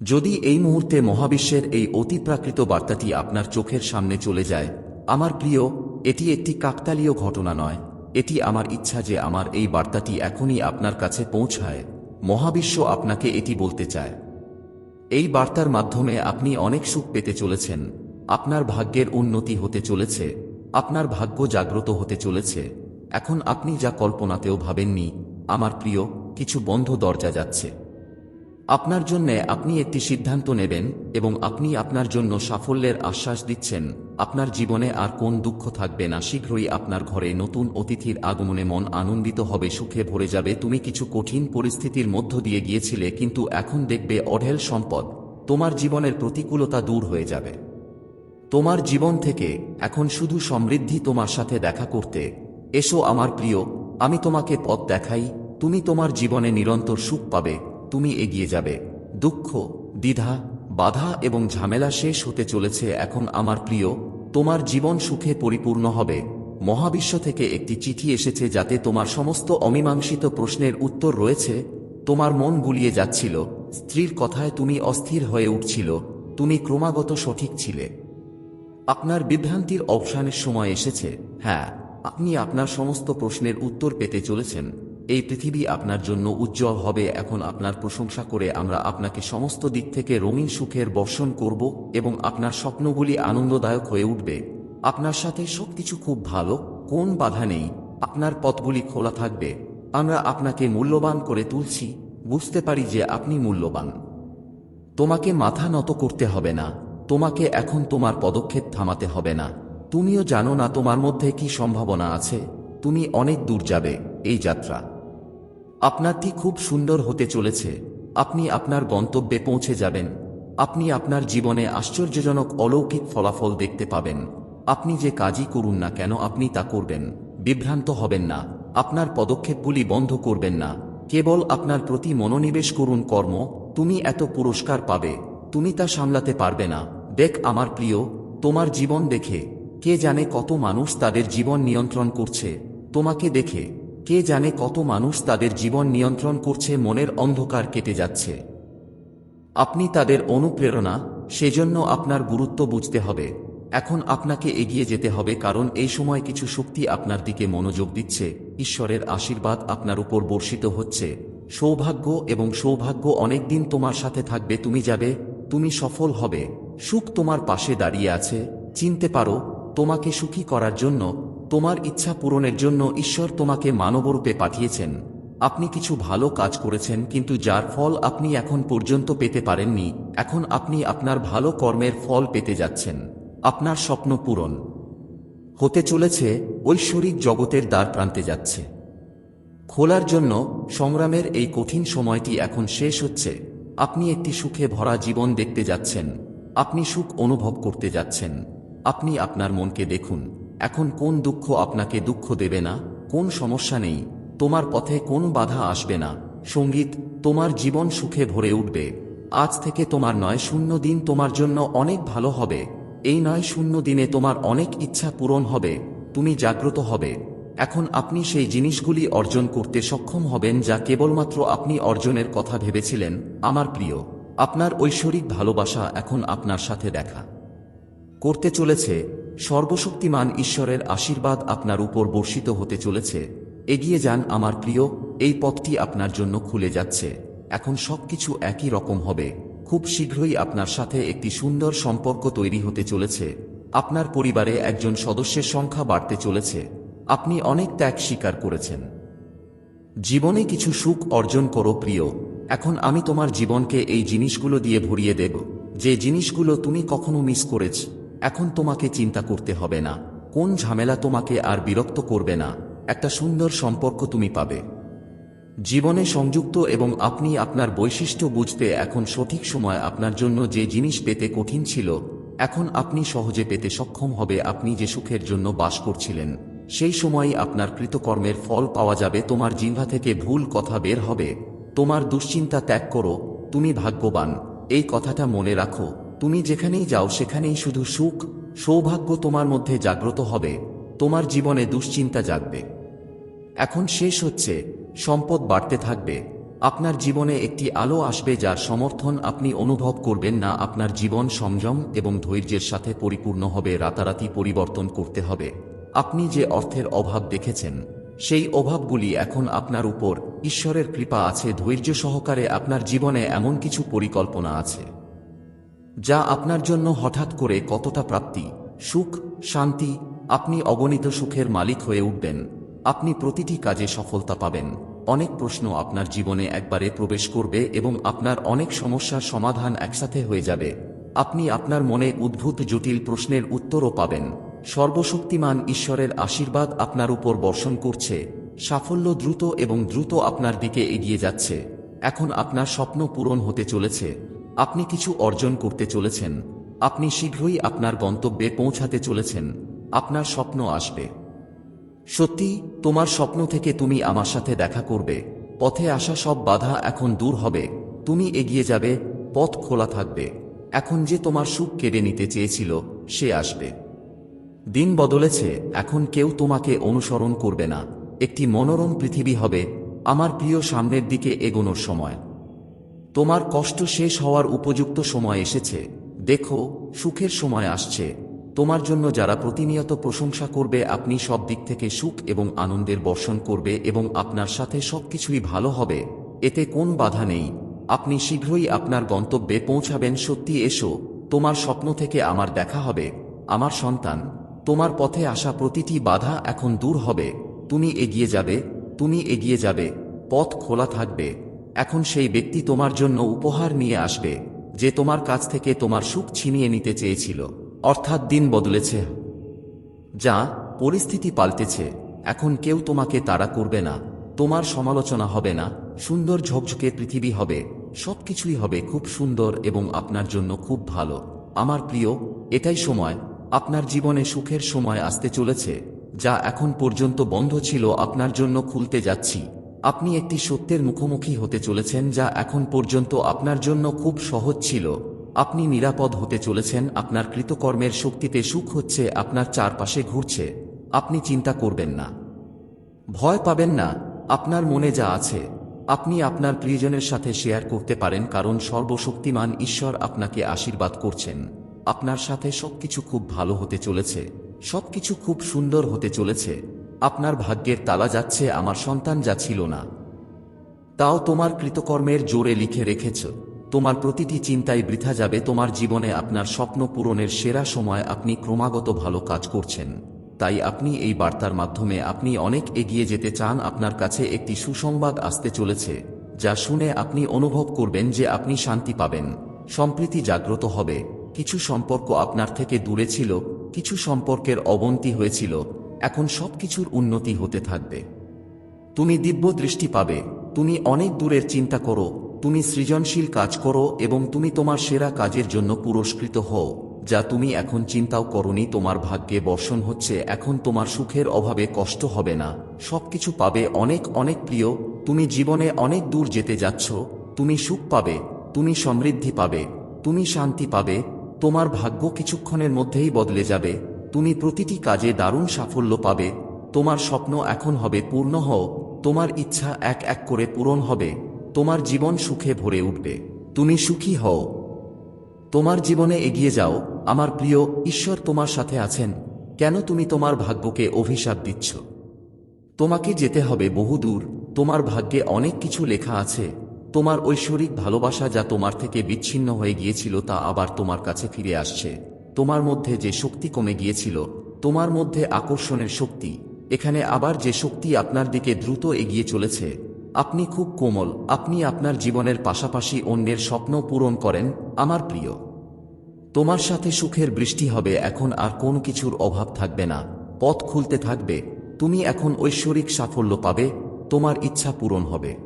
যদি এই মুহূর্তে মহাবিশ্বের এই অতিপ্রাকৃত বার্তাটি আপনার চোখের সামনে চলে যায়, আমার প্রিয়, এটি একটি কাকতালীয় ঘটনা নয়। এটি আমার ইচ্ছা যে আমার এই বার্তাটি এখনই আপনার কাছে পৌঁছায়। মহাবিশ্ব আপনাকে এটি বলতে চায়। এই বার্তার মাধ্যমে আপনি অনেক সুখ পেতে চলেছেন। আপনার ভাগ্যের উন্নতি হতে চলেছে। আপনার ভাগ্য জাগ্রত হতে চলেছে। এখন আপনি যা কল্পনাতেও ভাবেননি, আমার প্রিয়, কিছু বন্ধ দরজা যাচ্ছে। আপনার জন্য আপনি একটি সিদ্ধান্ত নেবেন এবং আপনি আপনার জন্য সাফল্যের আশ্বাস দিচ্ছেন। আপনার জীবনে আর কোন দুঃখ থাকবে না। শীঘ্রই আপনার ঘরে নতুন অতিথির আগমনে মন আনন্দিত হবে, সুখে ভরে যাবে। তুমি কিছু কঠিন পরিস্থিতির মধ্য দিয়ে গিয়েছিলে, কিন্তু এখন দেখবে অঢেল সম্পদ। তোমার জীবনের প্রতিকূলতা দূর হয়ে যাবে। তোমার জীবন থেকে এখন শুধু সমৃদ্ধি তোমার সাথে দেখা করতে। এসো আমার প্রিয়, আমি তোমাকে পথ দেখাই। তুমি তোমার জীবনে নিরন্তর সুখ পাবে। তুমি এগিয়ে যাবে। দুঃখ, দ্বিধা, বাধা এবং ঝামেলা শেষ হতে চলেছে এখন আমার প্রিয়, তোমার জীবন সুখে পরিপূর্ণ হবে। মহাবিশ্ব থেকে একটি চিঠি এসেছে যাতে তোমার সমস্ত অমীমাংসিত প্রশ্নের উত্তর রয়েছে। তোমার মন গুলিয়ে যাচ্ছিল। স্ত্রীর কথায় তুমি অস্থির হয়ে উঠছিল। তুমি ক্রমাগত সঠিক ছিলে। আপনার বিভ্রান্তির অবসানের সময় এসেছে। হ্যাঁ আপনি আপনার সমস্ত প্রশ্নের উত্তর পেতে চলেছেন। এই পৃথিবী আপনার জন্য উজ্জ্বল হবে। এখন আপনার প্রশংসা করে আমরা আপনাকে সমস্ত দিক থেকে রঙিন সুখের বর্ষণ করব এবং আপনার স্বপ্নগুলি আনন্দদায়ক হয়ে উঠবে। আপনার সাথে সবকিছু খুব ভালো, কোন বাধা নেই। আপনার পথগুলি খোলা থাকবে। আমরা আপনাকে মূল্যবান করে তুলছি, বুঝতে পারি যে আপনি মূল্যবান। তোমাকে মাথা নত করতে হবে না। তোমাকে এখন তোমার পদক্ষেপ থামাতে হবে না। তুমিও জানো না তোমার মধ্যে কি সম্ভাবনা আছে। তুমি অনেক দূর যাবে এই যাত্রা। আপনারটি খুব সুন্দর হতে চলেছে। আপনি আপনার গন্তব্যে পৌঁছে যাবেন। আপনি আপনার জীবনে আশ্চর্যজনক অলৌকিক ফলাফল দেখতে পাবেন। আপনি যে কাজই করুন না কেন, আপনি তা করবেন। বিভ্রান্ত হবেন না। আপনার পদক্ষেপগুলি বন্ধ করবেন না। কেবল আপনার প্রতি মনোনিবেশ করুন কর্ম, তুমি এত পুরস্কার পাবে। তুমি তা সামলাতে পারবে না। দেখ আমার প্রিয়, তোমার জীবন দেখে। কে জানে কত মানুষ তাদের জীবন নিয়ন্ত্রণ করছে। তোমাকে দেখে। কে জানে কত মানুষ তাদের জীবন নিয়ন্ত্রণ করছে মনের অন্ধকার কেটে যাচ্ছে। আপনি তাদের অনুপ্রেরণা, সেজন্য আপনার গুরুত্ব বুঝতে হবে। এখন আপনাকে এগিয়ে যেতে হবে কারণ এই সময় কিছু শক্তি আপনার দিকে মনোযোগ দিচ্ছে, ঈশ্বরের আশীর্বাদ আপনার উপর বর্ষিত হচ্ছে। সৌভাগ্য এবং সৌভাগ্য অনেকদিন তোমার সাথে থাকবে, তুমি যাবে, তুমি সফল হবে। সুখ তোমার পাশে দাঁড়িয়ে আছে, চিনতে পারো, তোমাকে সুখী করার জন্য তোমার ইচ্ছা পূরণের জন্য ঈশ্বর তোমাকে মানবরূপে পাঠিয়েছেন। আপনি কিছু ভালো কাজ করেছেন, কিন্তু যার ফল আপনি এখন পর্যন্ত পেতে পারেননি, এখন আপনি আপনার ভালো কর্মের ফল পেতে যাচ্ছেন। আপনার স্বপ্ন পূরণ। হতে চলেছে, ঐশ্বরিক জগতের দ্বার প্রান্তে যাচ্ছে। খোলার জন্য সংগ্রামের এই কঠিন সময়টি এখন শেষ হচ্ছে। আপনি একটি সুখে ভরা জীবন দেখতে যাচ্ছেন। আপনি সুখ অনুভব করতে যাচ্ছেন। আপনি আপনার মনকে দেখুন। এখন কোন দুঃখ আপনাকে দুঃখ দেবে না? কোন সমস্যা নেই? তোমার পথে কোন বাধা আসবে না? সংগীত, তোমার জীবন সুখে ভরে উঠবে। আজ থেকে তোমার নয় শূন্য দিন তোমার জন্য অনেক ভালো হবে। এই নয় শূন্য দিনে তোমার অনেক ইচ্ছা পূরণ হবে। তুমি জাগ্রত হবে। এখন আপনি সেই জিনিসগুলি অর্জন করতে সক্ষম হবেন যা কেবলমাত্র আপনি অর্জনের কথা ভেবেছিলেন। আমার প্রিয়, আপনার ঐশ্বরিক ভালোবাসা এখন আপনার সাথে দেখা। করতে চলেছে সর্বশক্তিমান ঈশ্বরের আশীর্বাদ আপনার উপর বর্ষিত হতে চলেছে। এগিয়ে যান আমার প্রিয়, এই পথটি আপনার জন্য খুলে যাচ্ছে। এখন সবকিছু একই রকম হবে। খুব শীঘ্রই আপনার সাথে একটি সুন্দর সম্পর্ক তৈরি হতে চলেছে। আপনার পরিবারে একজন সদস্যের সংখ্যা বাড়তে চলেছে। আপনি অনেক ত্যাগ স্বীকার করেছেন। জীবনে কিছু সুখ অর্জন করো প্রিয়। এখন আমি তোমার জীবনকে এই জিনিসগুলো দিয়ে ভরিয়ে দেব। যে জিনিসগুলো তুমি কখনো মিস করেছ এখন তোমাকে চিন্তা করতে হবে না। কোন ঝামেলা তোমাকে আর বিরক্ত করবে না। একটা সুন্দর সম্পর্ক তুমি পাবে। জীবনে সংযুক্ত এবং আপনি আপনার বৈশিষ্ট্য বুঝতে এখন সঠিক সময় আপনার জন্য যে জিনিস পেতে কঠিন ছিল, এখন আপনি সহজে পেতে সক্ষম হবে আপনি যে সুখের জন্য বাস করছিলেন। সেই সময়ই আপনার কৃতকর্মের ফল পাওয়া যাবে, তোমার জিহ্বা থেকে ভুল কথা বের হবে, তোমার দুশ্চিন্তা ত্যাগ করো, তুমি ভাগ্যবান। এই কথাটা মনে রাখো। তুমি যেখানেই যাও, সেখানেই শুধু সুখ, সৌভাগ্য তোমার মধ্যে জাগ্রত হবে, তোমার জীবনে দুশ্চিন্তা জাগবে। এখন শেষ হচ্ছে, সম্পদ বাড়তে থাকবে, আপনার জীবনে একটি আলো আসবে যার সমর্থন আপনি অনুভব করবেন না, আপনার জীবন সংযম এবং ধৈর্যের সাথে পরিপূর্ণ হবে, রাতারাতি পরিবর্তন করতে হবে। আপনি যে অর্থের অভাব দেখেছেন, সেই অভাবগুলি এখন আপনার উপর, ঈশ্বরের কৃপা আছে, ধৈর্য সহকারে আপনার জীবনে এমন কিছু পরিকল্পনা আছে। যা আপনার জন্য হঠাৎ করে কতটা প্রাপ্তি, সুখ, শান্তি, আপনি অগণিত সুখের মালিক হয়ে উঠবেন। আপনি প্রতিটি কাজে সফলতা পাবেন। অনেক প্রশ্ন আপনার জীবনে একবারে প্রবেশ করবে এবং আপনার অনেক সমস্যার সমাধান একসাথে হয়ে যাবে। আপনি আপনার মনে উদ্ভূত জটিল প্রশ্নের উত্তরও পাবেন। সর্বশক্তিমান ঈশ্বরের আশীর্বাদ আপনার উপর বর্ষণ করছে। সাফল্য দ্রুত এবং দ্রুত আপনার দিকে এগিয়ে যাচ্ছে। এখন আপনার স্বপ্ন পূরণ হতে চলেছে। আপনি কিছু অর্জন করতে চলেছেন। আপনি শীঘ্রই আপনার গন্তব্যে পৌঁছাতে চলেছেন। আপনার স্বপ্ন আসবে। সত্যি, তোমার স্বপ্ন থেকে তুমি আমার সাথে দেখা করবে। পথে আসা সব বাধা এখন দূর হবে। তুমি এগিয়ে যাবে, পথ খোলা থাকবে। এখন যে তোমার সুখ কেড়ে নিতে চেয়েছিল, সে আসবে। দিন বদলেছে, এখন কেউ তোমাকে অনুসরণ করবে না। একটি মনোরম পৃথিবী হবে। আমার প্রিয় সামনের দিকে এগোনোর সময়। তোমার কষ্ট শেষ হওয়ার উপযুক্ত সময় এসেছে। দেখো, সুখের সময় আসছে। তোমার জন্য যারা প্রতিনিয়ত প্রশংসা করবে, আপনি সব দিক থেকে সুখ এবং আনন্দের বর্ষণ করবে এবং আপনার সাথে সবকিছুই ভালো হবে। এতে কোন বাধা নেই। আপনি শীঘ্রই আপনার গন্তব্যে পৌঁছাবেন। সত্যি এসো, তোমার স্বপ্ন থেকে আমার দেখা হবে। আমার সন্তান, তোমার পথে আসা প্রতিটি বাধা এখন দূর হবে। তুমি এগিয়ে যাবে, তুমি এগিয়ে যাবে, পথ খোলা থাকবে। এখন সেই ব্যক্তি তোমার জন্য উপহার নিয়ে আসবে, যে তোমার কাছ থেকে তোমার সুখ ছিনিয়ে নিতে চেয়েছিল। অর্থাৎ দিন বদলেছে। যা পরিস্থিতি পাল্টেছে। এখন কেউ তোমাকে তাড়া করবে না। তোমার সমালোচনা হবে না। সুন্দর ঝকঝকে পৃথিবী হবে। সবকিছুই হবে খুব সুন্দর এবং আপনার জন্য খুব ভালো। আমার প্রিয়, এটাই সময়। আপনার জীবনে সুখের সময় আসতে চলেছে। যা এখন পর্যন্ত বন্ধ ছিল। আপনার জন্য খুলতে যাচ্ছি। আপনি একটি সত্যের মুখোমুখি হতে চলেছেন যা এখন পর্যন্ত আপনার জন্য খুব সহজ ছিল। আপনি নিরাপদ হতে চলেছেন, আপনার কৃতকর্মের শক্তিতে সুখ হচ্ছে, আপনার চারপাশে ঘুরছে। আপনি চিন্তা করবেন না। ভয় পাবেন না, আপনার মনে যা আছে। আপনি আপনার প্রিয়জনের সাথে শেয়ার করতে পারেন, কারণ সর্বশক্তিমান ঈশ্বর আপনাকে আশীর্বাদ করছেন। আপনার সাথে সবকিছু খুব ভালো হতে চলেছে, সবকিছু খুব সুন্দর হতে চলেছে। আপনার ভাগ্যের তালা যাচ্ছে, আমার সন্তান যা ছিল না। তাও তোমার কৃতকর্মের জোরে লিখে রেখেছ। তোমার প্রতিটি চিন্তায় বৃথা যাবে, তোমার জীবনে আপনার স্বপ্ন পূরণের সেরা সময় আপনি ক্রমাগত ভালো কাজ করছেন। তাই আপনি এই বার্তার মাধ্যমে আপনি অনেক এগিয়ে যেতে চান, আপনার কাছে একটি সুসংবাদ আসতে চলেছে, যা শুনে আপনি অনুভব করবেন যে আপনি শান্তি পাবেন। সম্প্রীতি জাগ্রত হবে। কিছু সম্পর্ক আপনার থেকে দূরে ছিল, কিছু সম্পর্কের অবনতি হয়েছিল এখন সবকিছুর উন্নতি হতে থাকবে। তুমি দিব্য দৃষ্টি পাবে, তুমি অনেক দূরের চিন্তা করো, তুমি সৃজনশীল কাজ করো এবং তুমি তোমার সেরা কাজের জন্য পুরস্কৃত হও, যা তুমি এখন চিন্তাও করনি তোমার ভাগ্যে বর্ষণ হচ্ছে, এখন তোমার সুখের অভাবে কষ্ট হবে না। সবকিছু পাবে অনেক অনেক প্রিয়, তুমি জীবনে অনেক দূর যেতে যাচ্ছ, তুমি সুখ পাবে, তুমি সমৃদ্ধি পাবে, তুমি শান্তি পাবে, তোমার ভাগ্য কিছুক্ষণের মধ্যেই বদলে যাবে। তুমি প্রতিটি কাজে দারুণ সাফল্য পাবে, তোমার স্বপ্ন এখন হবে পূর্ণ হও, তোমার ইচ্ছা এক এক করে পূরণ হবে, তোমার জীবন সুখে ভরে উঠবে, তুমি সুখী হও। তোমার জীবনে এগিয়ে যাও, আমার প্রিয়, ঈশ্বর তোমার সাথে আছেন, কেন তুমি তোমার ভাগ্যকে অভিশাপ দিচ্ছ? তোমাকে যেতে হবে বহুদূর তোমার ভাগ্যে অনেক কিছু লেখা আছে, তোমার ঐশ্বরিক ভালোবাসা যা তোমার থেকে বিচ্ছিন্ন হয়ে গিয়েছিল তা আবার তোমার কাছে ফিরে আসছে। তোমার মধ্যে যে শক্তি কমে গিয়েছিল, তোমার মধ্যে আকর্ষণের শক্তি। এখানে আবার যে শক্তি আপনার দিকে দ্রুত এগিয়ে চলেছে। আপনি খুব কোমল, আপনি আপনার জীবনের পাশাপাশি অন্যের স্বপ্ন পূরণ করেন, আমার প্রিয়। তোমার সাথে সুখের বৃষ্টি হবে, এখন আর কোনো কিছুর অভাব থাকবে না। পথ খুলতে থাকবে, তুমি এখন ঐশ্বরিক সাফল্য পাবে, তোমার ইচ্ছা পূরণ হবে।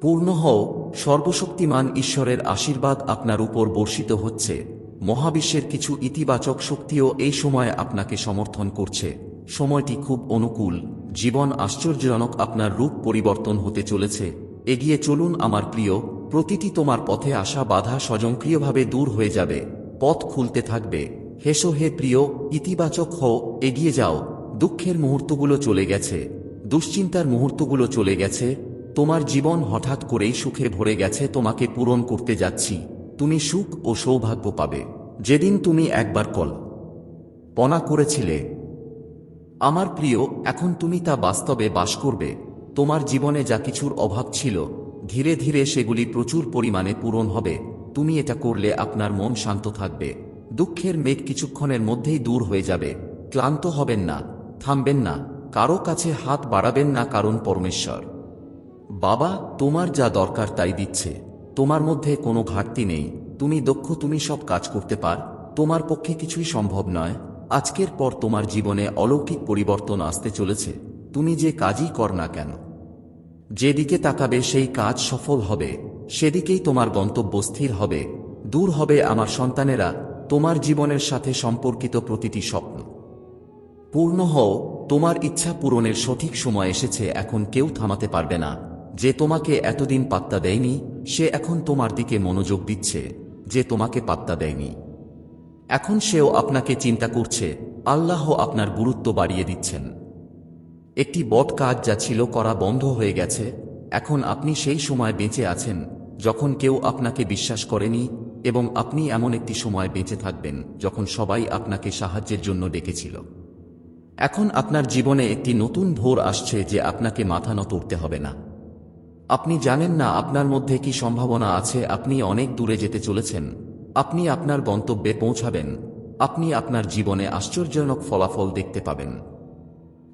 পূর্ণ হও, সর্বশক্তিমান ঈশ্বরের আশীর্বাদ আপনার উপর বর্ষিত হচ্ছে। মহাবিশ্বের কিছু ইতিবাচক শক্তিও এই সময় আপনাকে সমর্থন করছে। সময়টি খুব অনুকূল। জীবন আশ্চর্যজনক আপনার রূপ পরিবর্তন হতে চলেছে। এগিয়ে চলুন আমার প্রিয়, প্রতিটি তোমার পথে আসা বাধা স্বয়ংক্রিয়ভাবে দূর হয়ে যাবে। পথ খুলতে থাকবে। হেসো হে প্রিয়, ইতিবাচক হও, এগিয়ে যাও। দুঃখের মুহূর্তগুলো চলে গেছে। দুশ্চিন্তার মুহূর্তগুলো চলে গেছে। তোমার জীবন হঠাৎ করেই সুখে ভরে গেছে, তোমাকে পূরণ করতে যাচ্ছি। তুমি সুখ ও সৌভাগ্য পাবে। যেদিন তুমি একবার কল। পনা করেছিলে, আমার প্রিয়, এখন তুমি তা বাস্তবে বাস করবে। তোমার জীবনে যা কিছুর অভাব ছিল, ধীরে ধীরে সেগুলি প্রচুর পরিমাণে পূরণ হবে। তুমি এটা করলে আপনার মন শান্ত থাকবে। দুঃখের মেঘ কিছুক্ষণের মধ্যেই দূর হয়ে যাবে। ক্লান্ত হবেন না, থামবেন না, কারও কাছে হাত বাড়াবেন না কারণ পরমেশ্বর। বাবা, তোমার যা দরকার তাই দিচ্ছে। তোমার মধ্যে কোনো ঘাটতি নেই, তুমি দক্ষ, তুমি সব কাজ করতে পার, তোমার পক্ষে কিছুই সম্ভব নয়। আজকের পর তোমার জীবনে অলৌকিক পরিবর্তন আসতে চলেছে, তুমি যে কাজই কর না কেন। যেদিকে তাকাবে সেই কাজ সফল হবে, সেদিকেই তোমার গন্তব্য স্থির হবে, দূর হবে আমার সন্তানেরা, তোমার জীবনের সাথে সম্পর্কিত প্রতিটি স্বপ্ন। পূর্ণ হও, তোমার ইচ্ছা পূরণের সঠিক সময় এসেছে, এখন কেউ থামাতে পারবে না। যে তোমাকে এতদিন পাত্তা দেয়নি, সে এখন তোমার দিকে মনোযোগ দিচ্ছে, যে তোমাকে পাত্তা দেয়নি। এখন সেও আপনাকে চিন্তা করছে, আল্লাহ আপনার গুরুত্ব বাড়িয়ে দিচ্ছেন। একটি বট কাজ যা ছিল করা বন্ধ হয়ে গেছে, এখন আপনি সেই সময় বেঁচে আছেন, যখন কেউ আপনাকে বিশ্বাস করেনি, এবং আপনি এমন একটি সময় বেঁচে থাকবেন, যখন সবাই আপনাকে সাহায্যের জন্য ডেকেছিল। এখন আপনার জীবনে একটি নতুন ভোর আসছে যে আপনাকে মাথা নত উঠতে হবে না। আপনি জানেন না আপনার মধ্যে কি সম্ভাবনা আছে, আপনি অনেক দূরে যেতে চলেছেন। আপনি আপনার গন্তব্যে পৌঁছাবেন। আপনি আপনার জীবনে আশ্চর্যজনক ফলাফল দেখতে পাবেন।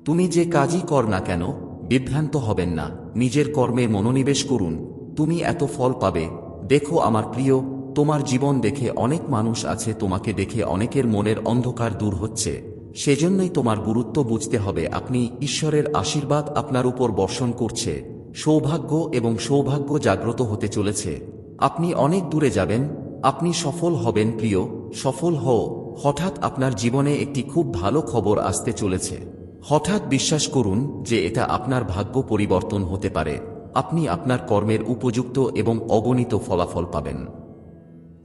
তুমি যে কাজই কর না কেন, বিভ্রান্ত হবেন না। নিজের কর্মে মনোনিবেশ করুন। তুমি এত ফল পাবে। দেখো আমার প্রিয়, তোমার জীবন দেখে অনেক মানুষ আছে, তোমাকে দেখে অনেকের মনের অন্ধকার দূর হচ্ছে। সেজন্যই তোমার গুরুত্ব বুঝতে হবে, আপনি ঈশ্বরের আশীর্বাদ আপনার উপর বর্ষণ করছে। সৌভাগ্য এবং সৌভাগ্য জাগ্রত হতে চলেছে। আপনি অনেক দূরে যাবেন, আপনি সফল হবেন, প্রিয়, সফল হও। হঠাৎ আপনার জীবনে একটি খুব ভালো খবর আসতে চলেছে। হঠাৎ বিশ্বাস করুন যে এটা আপনার ভাগ্য পরিবর্তন হতে পারে। আপনি আপনার কর্মের উপযুক্ত এবং অগণিত ফলাফল পাবেন।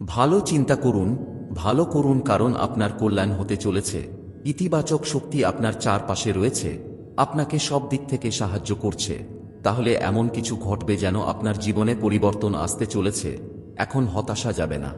ভালো চিন্তা করুন, ভালো করুন কারণ আপনার কল্যাণ হতে চলেছে। ইতিবাচক শক্তি আপনার চারপাশে রয়েছে। আপনাকে সব দিক থেকে সাহায্য করছে। তাহলে এমন কিছু ঘটবে যেন আপনার জীবনে পরিবর্তন আসতে চলেছে। এখন হতাশা যাবে না।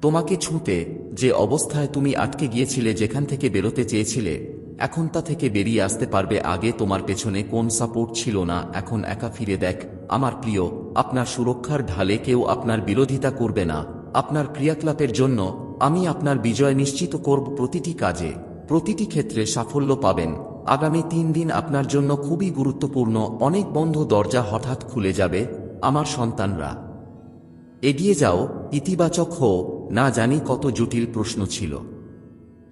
তোমাকে ছুঁতে যে অবস্থায় তুমি আটকে গিয়েছিলে, যেখান থেকে বেরোতে চেয়েছিলে, এখন তা থেকে বেরিয়ে আসতে পারবে আগে তোমার পেছনে কোন সাপোর্ট ছিল না, এখন একা ফিরে দেখ। আমার প্রিয়, আপনার সুরক্ষার ঢালে কেউ আপনার বিরোধিতা করবে না। আপনার ক্রিয়াকলাপের জন্য আমি আপনার বিজয় নিশ্চিত করব প্রতিটি কাজে। প্রতিটি ক্ষেত্রে সাফল্য পাবেন। আগামী তিন দিন আপনার জন্য খুবই গুরুত্বপূর্ণ অনেক বন্ধ দরজা হঠাৎ খুলে যাবে, আমার সন্তানরা। এগিয়ে যাও, ইতিবাচক হো না জানি কত জটিল প্রশ্ন ছিল।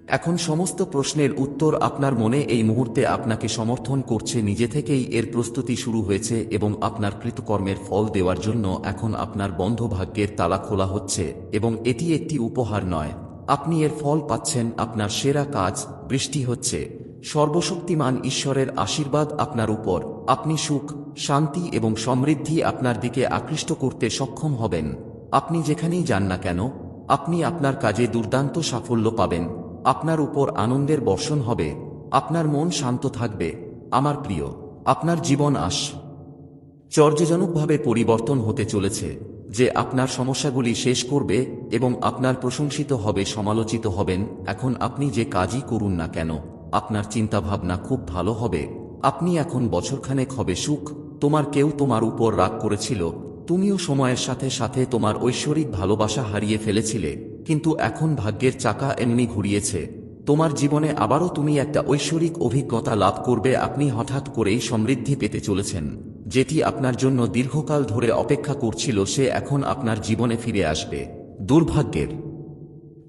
এখন সমস্ত প্রশ্নের উত্তর আপনার মনে এই মুহূর্তে আপনাকে সমর্থন করছে নিজে থেকেই এর প্রস্তুতি শুরু হয়েছে এবং আপনার কৃতকর্মের ফল দেওয়ার জন্য এখন আপনার বন্ধ ভাগ্যের তালা খোলা হচ্ছে এবং এটি একটি উপহার নয়। আপনি এর ফল পাচ্ছেন, আপনার সেরা কাজ, বৃষ্টি হচ্ছে। সর্বশক্তিমান ঈশ্বরের আশীর্বাদ আপনার উপর। আপনি সুখ, শান্তি এবং সমৃদ্ধি আপনার দিকে আকৃষ্ট করতে সক্ষম হবেন। আপনি যেখানেই যান না কেন, আপনি আপনার কাজে দুর্দান্ত সাফল্য পাবেন। আপনার উপর আনন্দের বর্ষণ হবে। আপনার মন শান্ত থাকবে। আমার প্রিয়, আপনার জীবন আস। চর্যজনকভাবে পরিবর্তন হতে চলেছে যে আপনার সমস্যাগুলি শেষ করবে এবং আপনার প্রশংসিত হবে, সমালোচিত হবেন। এখন আপনি যে কাজই করুন না কেন আপনার চিন্তাভাবনা খুব ভালো হবে। আপনি এখন বছরখানেক হবে সুখ, তোমার কেউ তোমার উপর রাগ করেছিল, তুমিও সময়ের সাথে সাথে তোমার ঐশ্বরিক ভালোবাসা হারিয়ে ফেলেছিলে, কিন্তু এখন ভাগ্যের চাকা এমনি ঘুরিয়েছে। তোমার জীবনে আবারও তুমি একটা ঐশ্বরিক অভিজ্ঞতা লাভ করবে আপনি হঠাৎ করেই সমৃদ্ধি পেতে চলেছেন। যেটি আপনার জন্য দীর্ঘকাল ধরে অপেক্ষা করছিল সে এখন আপনার জীবনে ফিরে আসবে। দুর্ভাগ্যের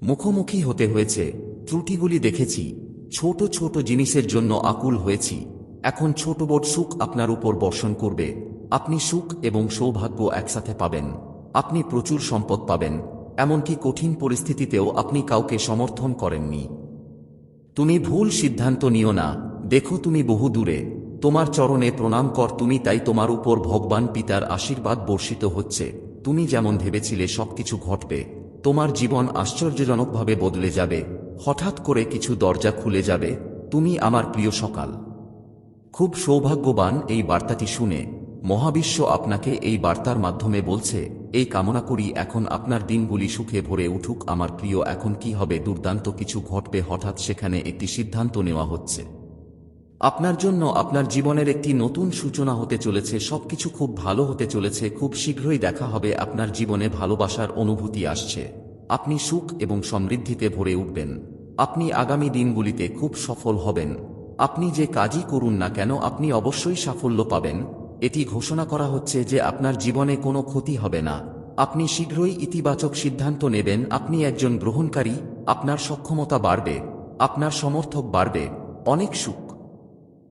মুখোমুখি হতে হয়েছে। ত্রুটিগুলি দেখেছি। ছোট ছোট জিনিসের জন্য আকুল হয়েছি। এখন ছোট বড় সুখ আপনার উপর বর্ষণ করবে। আপনি সুখ এবং সৌভাগ্য একসাথে পাবেন। আপনি প্রচুর সম্পদ পাবেন। এমনকি কঠিন পরিস্থিতিতেও আপনি কাউকে সমর্থন করেননি। তুমি ভুল সিদ্ধান্ত নিও না। দেখো তুমি বহু দূরে। তোমার চরণে প্রণাম কর তুমি তাই তোমার উপর ভগবান পিতার আশীর্বাদ বর্ষিত হচ্ছে। তুমি যেমন ভেবেছিলে সবকিছু ঘটবে, তোমার জীবন আশ্চর্যজনকভাবে বদলে যাবে। হঠাৎ করে কিছু দরজা খুলে যাবে, তুমি আমার প্রিয় সকাল। খুব সৌভাগ্যবান এই বার্তাটি শুনে মহাবিশ্ব আপনাকে এই বার্তার মাধ্যমে বলছে, এই কামনা করি এখন আপনার দিনগুলি সুখে ভরে উঠুক, আমার প্রিয়, এখন কি হবে দুর্দান্ত কিছু ঘটবে হঠাৎ সেখানে একটি সিদ্ধান্ত নেওয়া হচ্ছে। আপনার জন্য আপনার জীবনের একটি নতুন সূচনা হতে চলেছে, সবকিছু খুব ভালো হতে চলেছে, খুব শীঘ্রই দেখা হবে, আপনার জীবনে ভালোবাসার অনুভূতি আসছে। আপনি সুখ এবং সমৃদ্ধিতে ভরে উঠবেন। আপনি আগামী দিনগুলিতে খুব সফল হবেন। আপনি যে কাজই করুন না কেন, আপনি অবশ্যই সাফল্য পাবেন। এটি ঘোষণা করা হচ্ছে যে আপনার জীবনে কোনো ক্ষতি হবে না। আপনি শীঘ্রই ইতিবাচক সিদ্ধান্ত নেবেন, আপনি একজন গ্রহণকারী, আপনার সক্ষমতা বাড়বে, আপনার সমর্থক বাড়বে। অনেক সুখ।